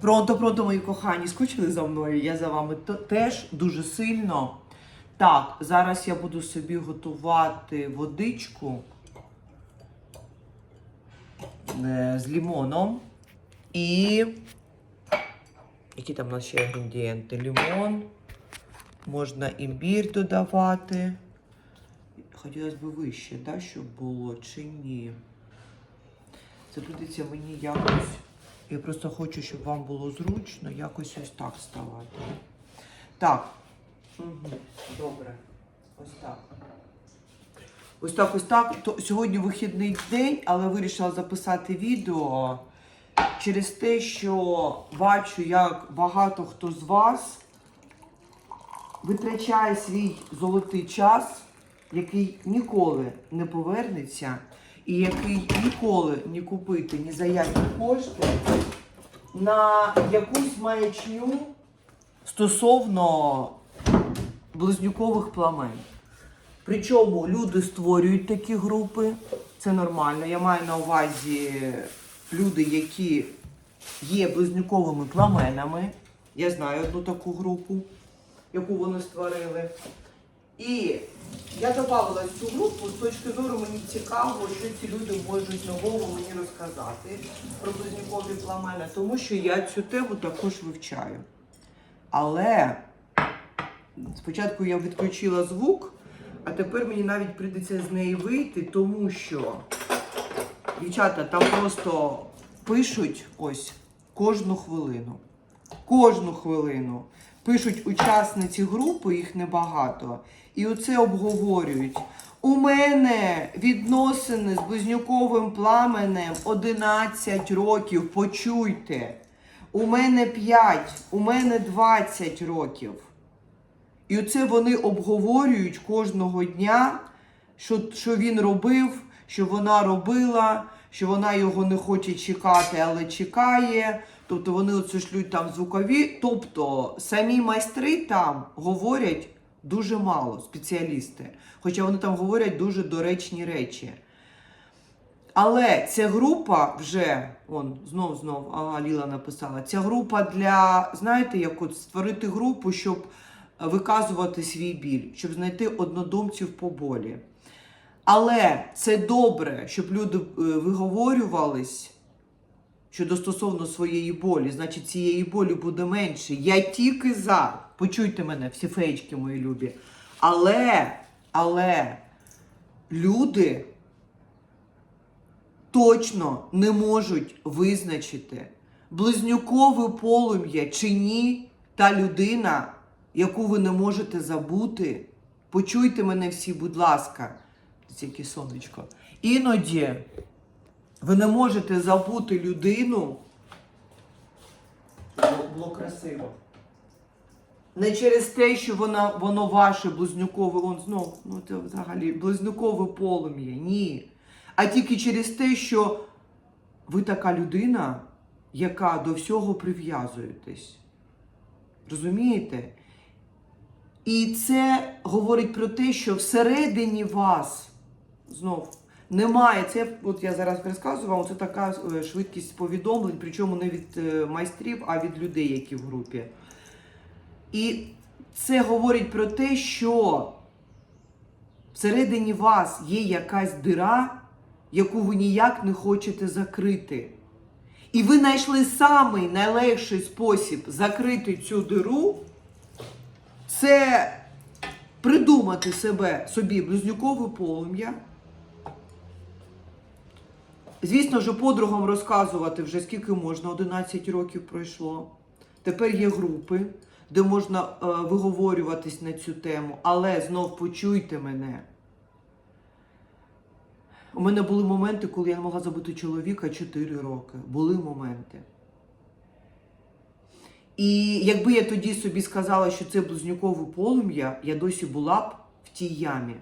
Пронто, пронто, мої кохані, скучили за мною. Я за вами теж дуже сильно. Так, зараз я буду собі готувати водичку е, з лімоном. І. Які там у нас ще інгредієнти? Лімон. Можна імбір додавати. Хотілося б вище, да, щоб було, чи ні. Це прийдеться мені якось. Я просто хочу, щоб вам було зручно якось ось так ставати. Так. Добре. Ось так. Ось так, ось так. То, сьогодні вихідний день, але вирішила записати відео через те, що бачу, як багато хто з вас витрачає свій золотий час, який ніколи не повернеться, і який ніколи не купити ні за які кошти на якусь маячню стосовно близнюкових пламен. Причому люди створюють такі групи, це нормально. Я маю на увазі люди, які є близнюковими пламенами. Я знаю одну таку групу, яку вони створили. І я додавала цю групу з точки зору мені цікаво, що ці люди можуть нового мені розказати про близнюкові пламена, тому що я цю тему також вивчаю. Але спочатку я відключила звук, а тепер мені навіть прийдеться з неї вийти, тому що дівчата там просто пишуть ось кожну хвилину. Кожну хвилину. Пишуть учасниці групи, їх небагато, і оце обговорюють. У мене відносини з близнюковим пламенем 11 років. Почуйте. У мене 5, у мене 20 років. І оце вони обговорюють кожного дня, що, що він робив, що вона робила, що вона його не хоче чекати, але чекає. Тобто вони оце шлють там звукові. Тобто самі майстри там говорять дуже мало, спеціалісти. Хоча вони там говорять дуже доречні речі. Але ця група вже, он, знов, знов, ага, Ліла написала, ця група для, знаєте, як от створити групу, щоб виказувати свій біль, щоб знайти однодумців по болі. Але це добре, щоб люди е, виговорювались щодо стосовно своєї болі, значить цієї болі буде менше. Я тільки за. Почуйте мене, всі феєчки мої любі. Але, але люди точно не можуть визначити, близнюкове полум'я чи ні, та людина, яку ви не можете забути. Почуйте мене всі, будь ласка, яке сонечко. Іноді ви не можете забути людину. Було- красиво. Не через те, що вона, воно ваше близнюкове, он знов, ну це взагалі близнюкове полум'я. Ні. А тільки через те, що ви така людина, яка до всього прив'язуєтесь. Розумієте? І це говорить про те, що всередині вас знов немає. Це от я зараз розказую вам, це така е, швидкість повідомлень, причому не від е, майстрів, а від людей, які в групі. І це говорить про те, що всередині вас є якась дира, яку ви ніяк не хочете закрити. І ви знайшли самий найлегший спосіб закрити цю диру, це придумати себе собі близнюкове полум'я. Звісно ж, подругам розказувати вже скільки можна, 11 років пройшло. Тепер є групи, де можна е, виговорюватись на цю тему, але знов почуйте мене. У мене були моменти, коли я не могла забути чоловіка 4 роки. Були моменти. І якби я тоді собі сказала, що це близнюкове полум'я, я досі була б в тій ямі.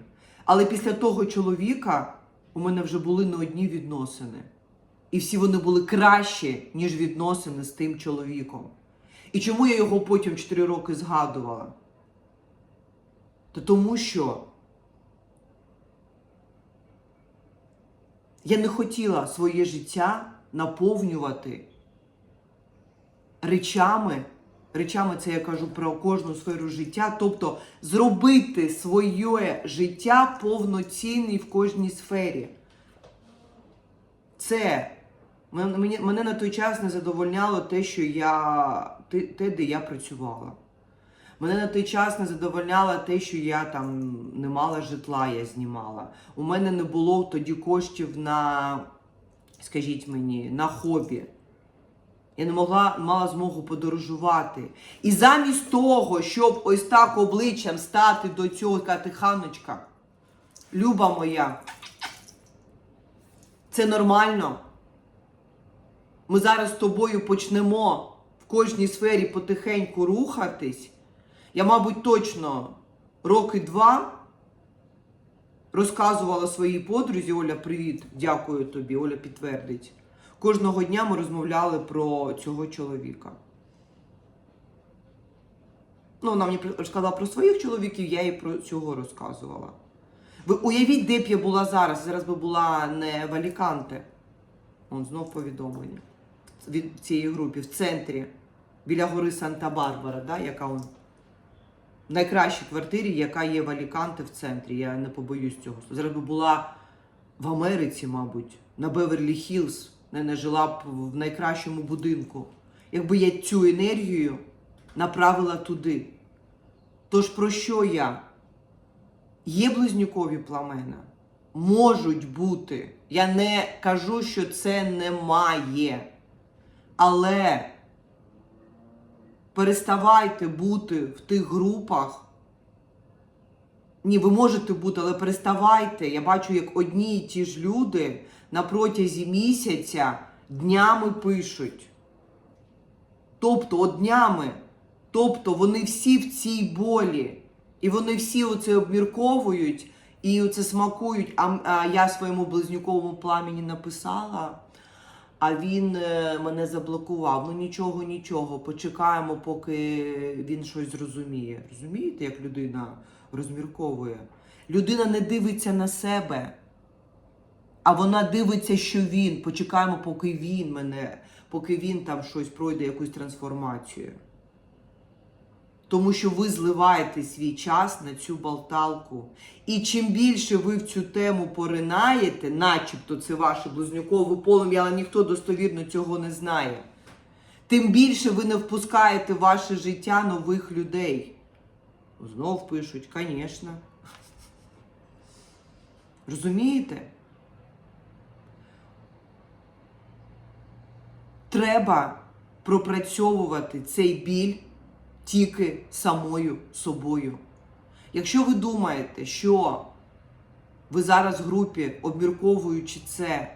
Але після того чоловіка у мене вже були не одні відносини. І всі вони були кращі, ніж відносини з тим чоловіком. І чому я його потім 4 роки згадувала? Та тому що я не хотіла своє життя наповнювати речами. Речами це я кажу про кожну сферу життя, тобто зробити своє життя повноцінним в кожній сфері. Це мен- мені, мене на той час не задовольняло те, що я те, де я працювала. Мене на той час не задовольняло те, що я там не мала житла, я знімала. У мене не було тоді коштів на, скажіть мені, на хобі. Я не могла мала змогу подорожувати. І замість того, щоб ось так обличчям стати до цього сказати, ханочка, люба моя, це нормально. Ми зараз з тобою почнемо в кожній сфері потихеньку рухатись. Я, мабуть, точно роки два розказувала своїй подрузі Оля, привіт, дякую тобі. Оля підтвердить. Кожного дня ми розмовляли про цього чоловіка. Ну, вона мені розказала про своїх чоловіків, я їй про цього розказувала. Ви уявіть, де б я була зараз. Зараз би була не в Аліканте. Он знов повідомлення від цієї групи в центрі, біля гори Санта-Барбара, да, яка в найкращій квартирі, яка є в Аліканте в центрі. Я не побоюсь цього. Зараз би була в Америці, мабуть, на Беверлі Хіллз, не, не жила б в найкращому будинку. Якби я цю енергію направила туди. Тож про що я? Є близнюкові пламена? Можуть бути. Я не кажу, що це немає. Але переставайте бути в тих групах. Ні, ви можете бути, але переставайте. Я бачу, як одні і ті ж люди на протязі місяця днями пишуть. Тобто, от днями. Тобто вони всі в цій болі. І вони всі оце обмірковують і оце смакують. А, а я своєму близнюковому пламені написала, а він е, мене заблокував. Ну нічого, нічого. Почекаємо, поки він щось зрозуміє. Розумієте, як людина розмірковує? Людина не дивиться на себе, а вона дивиться, що він. Почекаємо, поки він мене, поки він там щось пройде, якусь трансформацію. Тому що ви зливаєте свій час на цю болталку. І чим більше ви в цю тему поринаєте, начебто це ваше близнюкове полум'я, але ніхто достовірно цього не знає, тим більше ви не впускаєте в ваше життя нових людей. Знов пишуть, звісно. Розумієте? Треба пропрацьовувати цей біль тільки самою собою. Якщо ви думаєте, що ви зараз в групі, обмірковуючи це,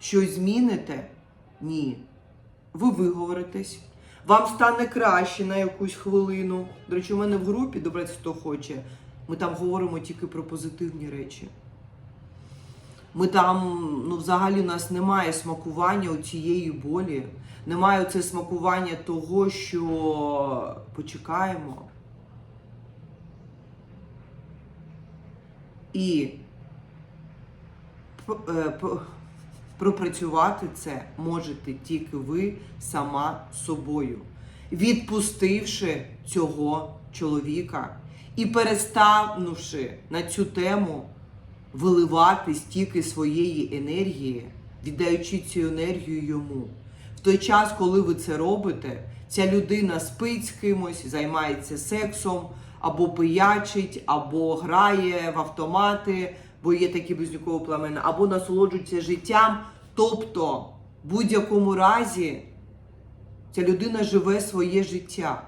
щось зміните, ні. Ви виговоритесь, вам стане краще на якусь хвилину. До речі, у мене в групі, добре, хто хоче, ми там говоримо тільки про позитивні речі. Ми там, ну, взагалі, у нас немає смакування у цієї болі. Немає це смакування того, що почекаємо. І е, пропрацювати це можете тільки ви сама собою, відпустивши цього чоловіка і переставнувши на цю тему виливати стільки своєї енергії, віддаючи цю енергію йому. В той час, коли ви це робите, ця людина спить з кимось, займається сексом, або пиячить, або грає в автомати, бо є такі близнюкові пламена, або насолоджується життям. Тобто, в будь-якому разі, ця людина живе своє життя.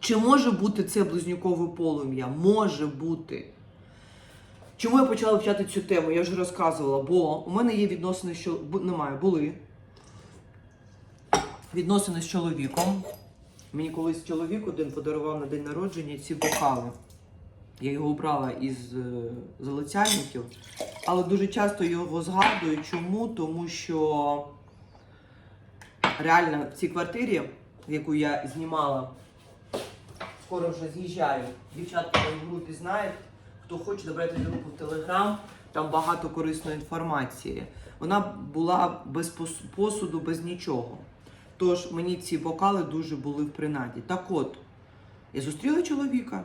Чи може бути це близнюкове полум'я? Може бути. Чому я почала вчати цю тему? Я вже розказувала, бо у мене є відносини, що немає, були відносини з чоловіком. Мені колись чоловік один подарував на день народження ці бокали. Я його обрала із е, залицяльників, але дуже часто його згадую. Чому? Тому що реально в цій квартирі, яку я знімала, скоро вже з'їжджаю. Дівчатка в групі знають. Хто хоче, добрати групу в Телеграм. там багато корисної інформації. Вона була без посуду, без нічого. Тож мені ці бокали дуже були в принаді. Так от, я зустріла чоловіка.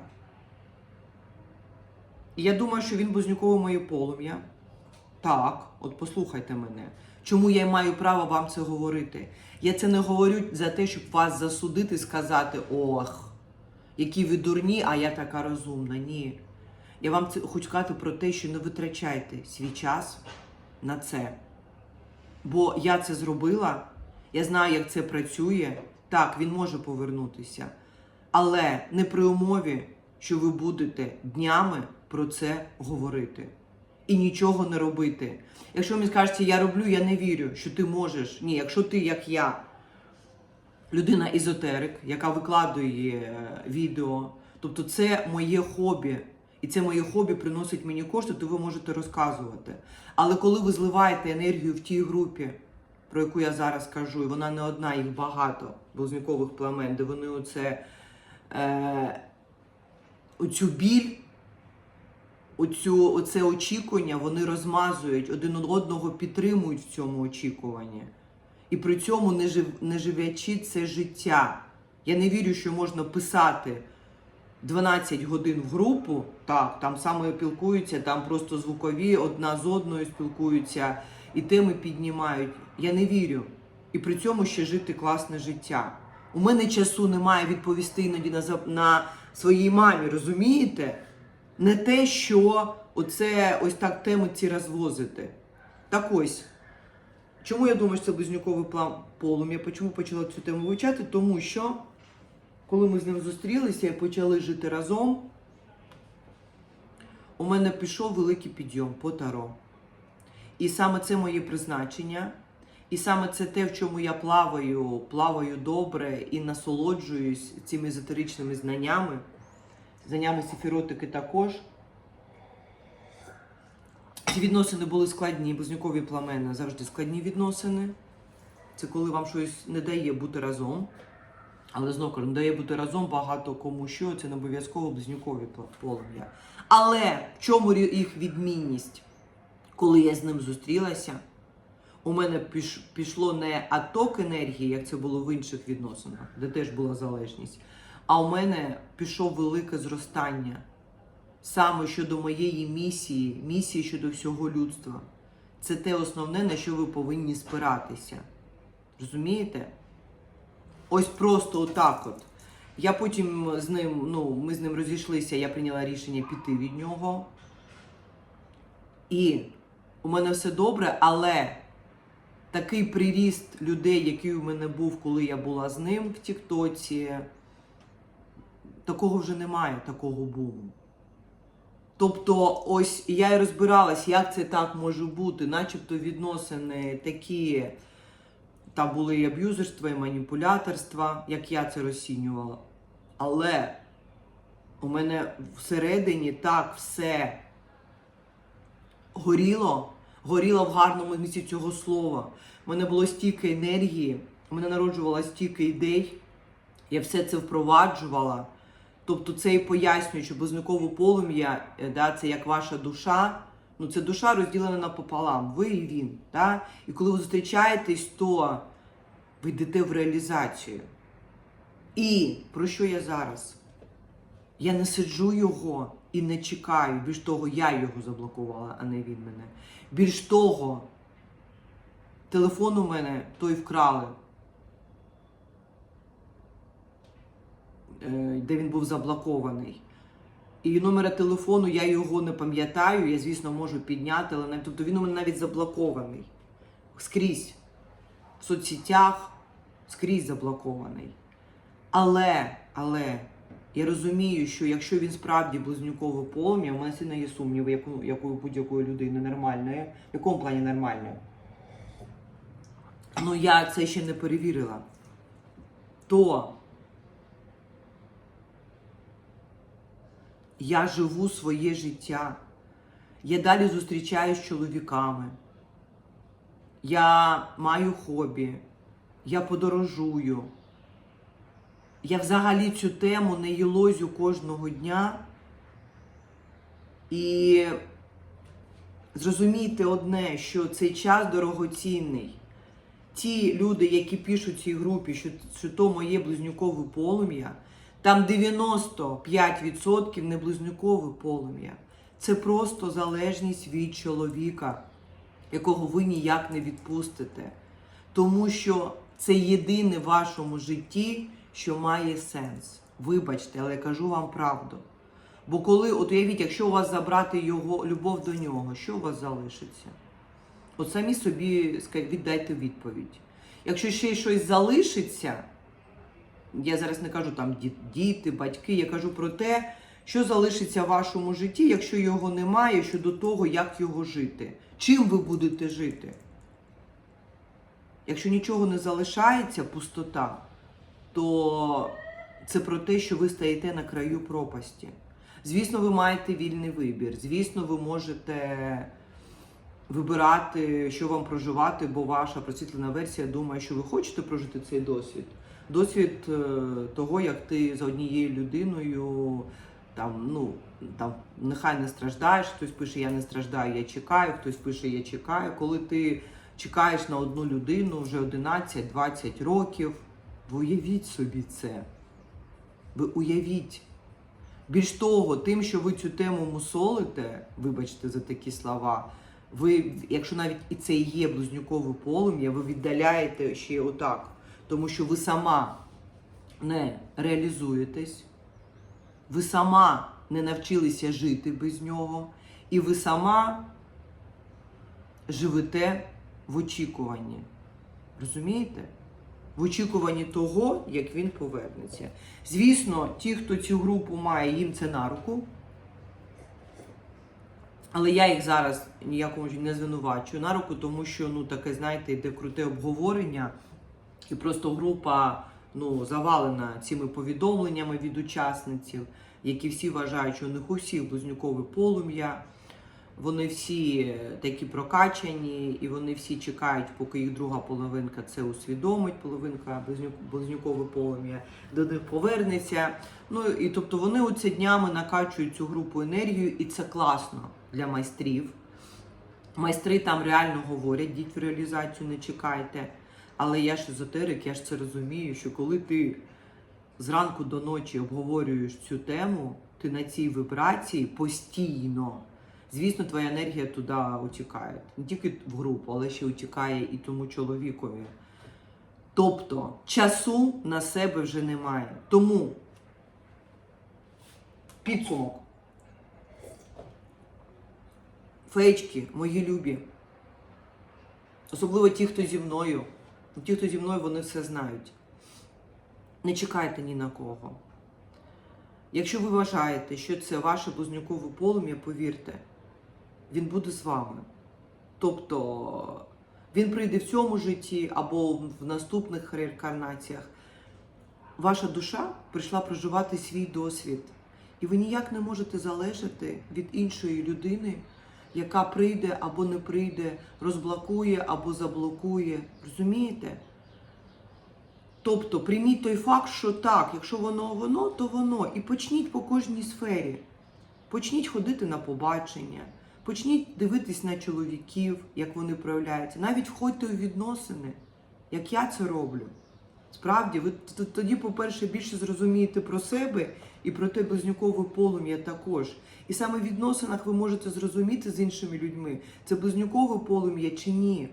І я думаю, що він Бузнюкове моє полум'я. Так, от послухайте мене. Чому я маю право вам це говорити? Я це не говорю за те, щоб вас засудити, сказати ох, які ви дурні, а я така розумна. Ні. Я вам це хочу сказати про те, що не витрачайте свій час на це. Бо я це зробила, я знаю, як це працює. Так, він може повернутися. Але не при умові, що ви будете днями про це говорити і нічого не робити. Якщо мені скажете, я роблю, я не вірю, що ти можеш. Ні, якщо ти, як я, людина езотерик, яка викладує е, відео, тобто це моє хобі. І це моє хобі приносить мені кошти, то ви можете розказувати. Але коли ви зливаєте енергію в тій групі, про яку я зараз кажу, і вона не одна, їх багато близнюкових племен, де вони оце, е, оцю біль, оцю, оце очікування, вони розмазують, один одного підтримують в цьому очікуванні. І при цьому не, жив, не живячи це життя. Я не вірю, що можна писати 12 годин в групу, так, там саме спілкуються, там просто звукові, одна з одною спілкуються і теми піднімають. Я не вірю. І при цьому ще жити класне життя. У мене часу немає відповісти іноді на, на своїй мамі, розумієте? Не те, що оце ось так теми ці розвозити. Так ось. Чому я думаю, що це близнюковий план полум'я? Чому почала цю тему вивчати? Тому що коли ми з ним зустрілися і почали жити разом, у мене пішов великий підйом по таро. І саме це моє призначення. І саме це те, в чому я плаваю, плаваю добре і насолоджуюсь цими езотеричними знаннями, знаннями сефіротики також. Ці відносини були складні, близнюкові пламени завжди складні відносини. Це коли вам щось не дає бути разом. Але знову кажу, дає бути разом багато кому що, це не обов'язково близнюкові полум'я. Але в чому їх відмінність? Коли я з ним зустрілася, у мене пішло не аток енергії, як це було в інших відносинах, де теж була залежність, а у мене пішов велике зростання саме щодо моєї місії, місії щодо всього людства. Це те основне, на що ви повинні спиратися. Розумієте? Ось просто отак от. Я потім з ним, ну, ми з ним розійшлися, я прийняла рішення піти від нього. І у мене все добре, але такий приріст людей, який у мене був, коли я була з ним в Тіктоці, такого вже немає, такого буму. Тобто, ось я і розбиралась, як це так може бути, начебто відносини такі. Там були і аб'юзерства, і маніпуляторства, як я це розцінювала. Але у мене всередині так все горіло, горіло в гарному місці цього слова. У мене було стільки енергії, у мене народжувало стільки ідей, я все це впроваджувала. Тобто це і пояснює, що близнюкове полум'я, е, да, це як ваша душа. Ну, це душа розділена напополам, ви і він. Да? І коли ви зустрічаєтесь, то ви йдете в реалізацію. І про що я зараз? Я не сиджу його і не чекаю. Більш того, я його заблокувала, а не він мене. Більш того, телефон у мене той вкрали. е, де він був заблокований. І номера телефону я його не пам'ятаю, я, звісно, можу підняти, але навіть, тобто він у мене навіть заблокований. Скрізь. В соцсетях скрізь заблокований. Але, але я розумію, що якщо він справді близнюкове полум'я, у мене сильно є сумніви, як у, будь-якої людини нормальної. В якому плані нормальної? Ну я це ще не перевірила. То я живу своє життя. Я далі зустрічаюсь з чоловіками. Я маю хобі, я подорожую. Я взагалі цю тему не їлозю кожного дня. І зрозумійте одне, що цей час дорогоцінний. Ті люди, які пишуть цій групі, що, що то моє близнюкове полум'я, там 95% не близнюкове полум'я. Це просто залежність від чоловіка, якого ви ніяк не відпустите. Тому що це єдине в вашому житті, що має сенс. Вибачте, але я кажу вам правду. Бо коли, от уявіть, якщо у вас забрати його любов до нього, що у вас залишиться? От самі собі віддайте відповідь. Якщо ще щось залишиться, я зараз не кажу там діти, батьки, я кажу про те, що залишиться в вашому житті, якщо його немає, щодо того, як його жити. Чим ви будете жити? Якщо нічого не залишається, пустота, то це про те, що ви стаєте на краю пропасті. Звісно, ви маєте вільний вибір. Звісно, ви можете вибирати, що вам проживати, бо ваша просвітлена версія думає, що ви хочете прожити цей досвід. Досвід е, того, як ти за однією людиною там, ну, там, нехай не страждаєш, хтось пише Я не страждаю, я чекаю, хтось пише Я чекаю. Коли ти чекаєш на одну людину вже 11-20 років, ви уявіть собі це. Ви уявіть. Більш того, тим, що ви цю тему мусолите, вибачте за такі слова, ви, якщо навіть і це є близнюкове полум'я, ви віддаляєте ще отак, тому що ви сама не реалізуєтесь, ви сама не навчилися жити без нього, і ви сама живете в очікуванні. Розумієте? В очікуванні того, як він повернеться. Звісно, ті, хто цю групу має, їм це на руку. Але я їх зараз ніякому не звинувачую на руку, тому що ну таке, знаєте, йде круте обговорення, і просто група ну, завалена цими повідомленнями від учасниців, які всі вважають, що у них у всіх близнюкове полум'я. Вони всі такі прокачані, і вони всі чекають, поки їх друга половинка це усвідомить, половинка близнюкове полум'я до них повернеться. Ну і тобто вони оце днями накачують цю групу енергію, і це класно для майстрів. Майстри там реально говорять, йдіть в реалізацію, не чекайте. Але я ж езотерик, я ж це розумію, що коли ти зранку до ночі обговорюєш цю тему, ти на цій вібрації постійно. Звісно, твоя енергія туди утікає. Не тільки в групу, але ще утікає і тому чоловікові. Тобто часу на себе вже немає. Тому підсумок. Феєчки, мої любі. Особливо ті, хто зі мною. Ті, хто зі мною, вони все знають. Не чекайте ні на кого. Якщо ви вважаєте, що це ваше близнюкове полум'я, повірте, він буде з вами. Тобто він прийде в цьому житті або в наступних реінкарнаціях. Ваша душа прийшла проживати свій досвід. І ви ніяк не можете залежати від іншої людини, яка прийде або не прийде, розблокує або заблокує. Розумієте? Тобто прийміть той факт, що так, якщо воно воно, то воно. І почніть по кожній сфері. Почніть ходити на побачення, почніть дивитись на чоловіків, як вони проявляються. Навіть входьте у відносини, як я це роблю. Справді, ви тоді, по-перше, більше зрозумієте про себе і про те близнюкове полум'я також. І саме в відносинах ви можете зрозуміти з іншими людьми, це близнюкове полум'я чи ні.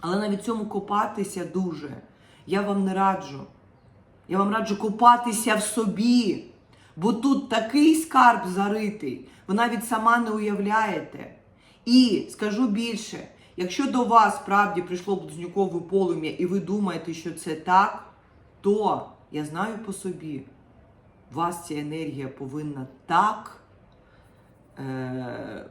Але навіть цьому копатися дуже. Я вам не раджу. Я вам раджу копатися в собі. Бо тут такий скарб заритий, ви навіть сама не уявляєте. І скажу більше, якщо до вас справді прийшло близнюкове полум'я, і ви думаєте, що це так, то я знаю по собі, вас ця енергія повинна так е,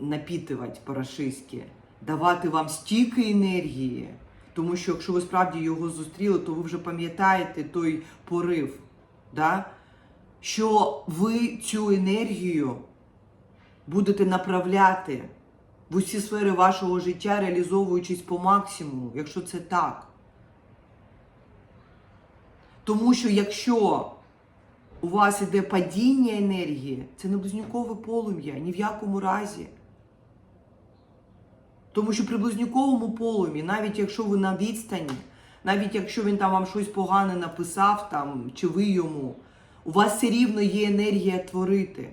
напітувати по-рашистськи, давати вам стільки енергії. Тому що якщо ви справді його зустріли, то ви вже пам'ятаєте той порив, да? що ви цю енергію будете направляти в усі сфери вашого життя, реалізовуючись по максимуму, якщо це так. Тому що якщо у вас іде падіння енергії, це не близнюкове полум'я, ні в якому разі. Тому що при близнюковому полум'ї, навіть якщо ви на відстані, навіть якщо він там вам щось погане написав, там, чи ви йому, у вас все рівно є енергія творити.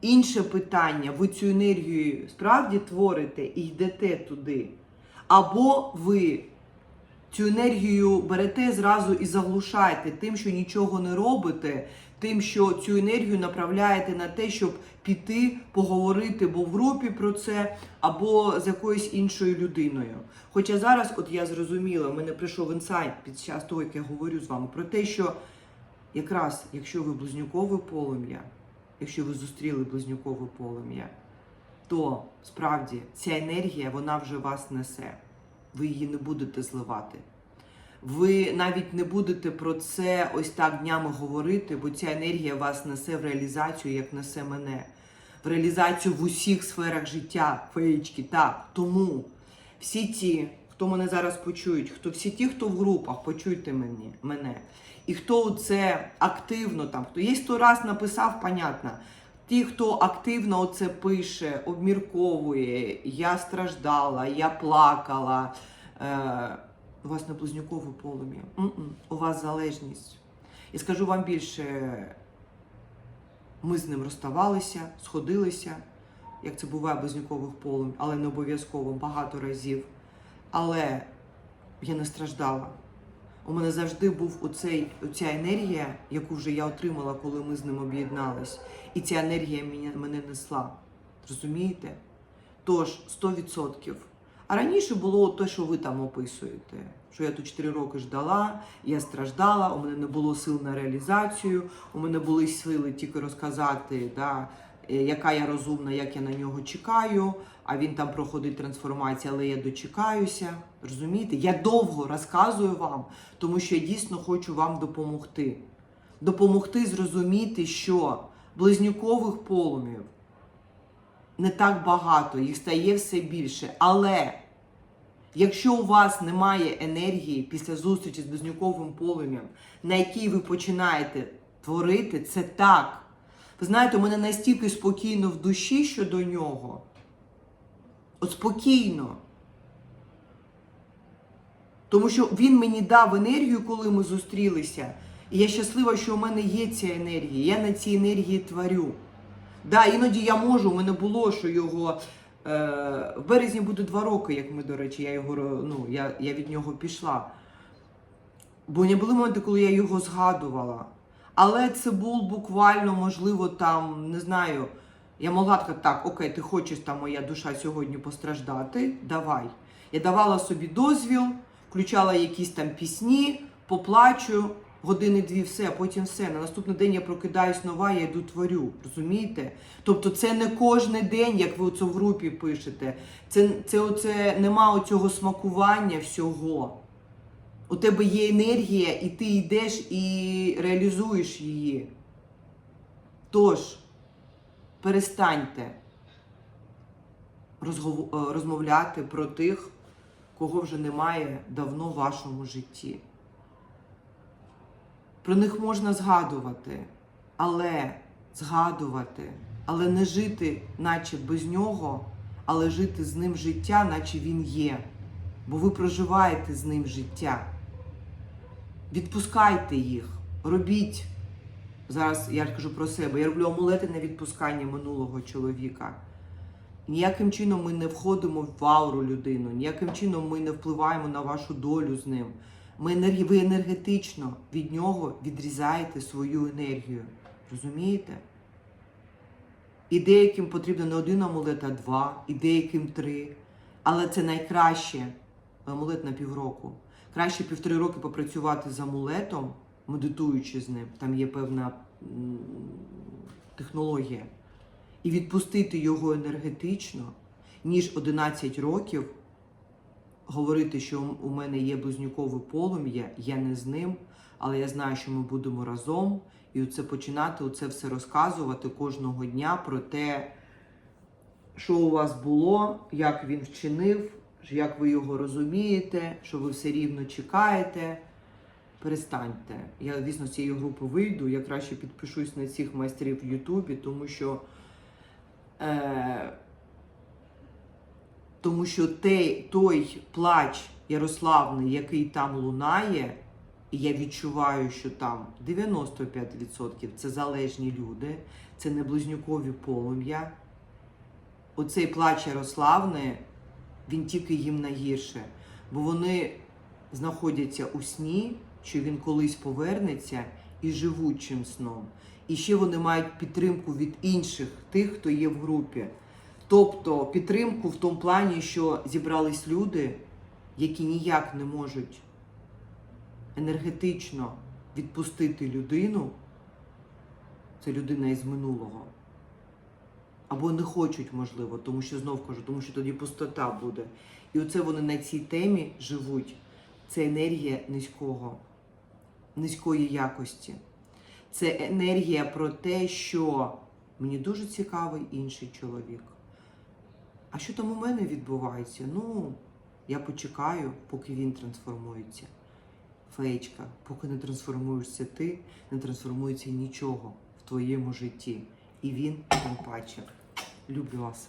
Інше питання, ви цю енергію справді творите і йдете туди. Або ви цю енергію берете зразу і заглушаєте тим, що нічого не робите, тим, що цю енергію направляєте на те, щоб піти, поговорити, бо в групі про це, або з якоюсь іншою людиною. Хоча зараз, от я зрозуміла, в мене прийшов інсайт під час того, як я говорю з вами, про те, що якраз якщо ви близнюкове полум'я, якщо ви зустріли близнюкове полум'я, то справді ця енергія вона вже вас несе. Ви її не будете зливати. Ви навіть не будете про це ось так днями говорити, бо ця енергія вас несе в реалізацію, як несе мене, в реалізацію в усіх сферах життя, феєчки. Так, тому всі ті, хто мене зараз почують, хто всі ті, хто в групах, почуйте мені, мене. І хто це активно там, хто є сто раз написав, понятно. Ті, хто активно оце пише, обмірковує, я страждала, я плакала. Е, у вас не близнюкове полум'я. У вас залежність. І скажу вам більше, ми з ним розставалися, сходилися, як це буває близнюкових полум'я, але не обов'язково багато разів. Але я не страждала. У мене завжди був оцей, оця енергія, яку вже я отримала, коли ми з ним об'єднались. І ця енергія мене, мене несла. Розумієте? Тож 100%. А раніше було те, що ви там описуєте. Що я тут 4 роки ждала, я страждала, у мене не було сил на реалізацію, у мене були сили тільки розказати, да, е, яка я розумна, як я на нього чекаю, а він там проходить трансформацію, але я дочекаюся. Розумієте? Я довго розказую вам, тому що я дійсно хочу вам допомогти. Допомогти зрозуміти, що близнюкових полум'їв не так багато, їх стає все більше. Але якщо у вас немає енергії після зустрічі з близнюковим полум'ям, на якій ви починаєте творити, це так. Ви знаєте, у мене настільки спокійно в душі щодо нього. От спокійно. Тому що він мені дав енергію, коли ми зустрілися. І я щаслива, що у мене є ця енергія. Я на цій енергії творю. Да, іноді я можу, у мене було, що його. Е, в березні буде два роки, як ми, до речі, я його ну, я, я від нього пішла. Бо не були моменти, коли я його згадувала. Але це був буквально, можливо, там, не знаю, я могла сказати, так, окей, ти хочеш там моя душа сьогодні постраждати, давай. Я давала собі дозвіл, включала якісь там пісні, поплачу, години-дві, все, а потім все. На наступний день я прокидаюсь нова, я йду творю. Розумієте? Тобто це не кожен день, як ви оце в групі пишете. Це, це оце, нема оцього смакування всього. У тебе є енергія, і ти йдеш і реалізуєш її. Тож, перестаньте розмовляти про тих, кого вже немає давно в вашому житті. Про них можна згадувати, але згадувати, але не жити, наче без нього, але жити з ним життя, наче він є. Бо ви проживаєте з ним життя. Відпускайте їх, робіть. Зараз я кажу про себе. Я роблю амулети на відпускання минулого чоловіка. Ніяким чином ми не входимо в ауру людину, ніяким чином ми не впливаємо на вашу долю з ним. Ми. Ви енергетично від нього відрізаєте свою енергію. Розумієте? І деяким потрібно не один амулет, а два, і деяким три. Але це найкраще амулет на півроку. Краще півтори роки попрацювати з амулетом, медитуючи з ним, там є певна технологія, і відпустити його енергетично, ніж 11 років говорити, що у мене є близнюкове полум'я, я не з ним, але я знаю, що ми будемо разом, і оце починати оце все розказувати кожного дня про те, що у вас було, як він вчинив, як ви його розумієте, що ви все рівно чекаєте. перестаньте. Я, звісно, з цієї групи вийду. Я краще підпишусь на цих майстрів в Ютубі, тому що. Е, тому що той, той плач Ярославний, який там лунає, і я відчуваю, що там 95% це залежні люди, це не близнюкові полум'я. Оцей плач Ярославни, він тільки їм найгірше, бо вони знаходяться у сні, що він колись повернеться і живучим сном. І ще вони мають підтримку від інших тих, хто є в групі. Тобто підтримку в тому плані, що зібрались люди, які ніяк не можуть енергетично відпустити людину, це людина із минулого. Або не хочуть, можливо, тому що знов кажу, тому що тоді пустота буде. І оце вони на цій темі живуть. Це енергія низького, низької якості. Це енергія про те, що мені дуже цікавий інший чоловік. А що там у мене відбувається? Ну, я почекаю, поки він трансформується. Феєчка, поки не трансформуєшся ти, не трансформується нічого в твоєму житті. І він тим паче. Люблю вас.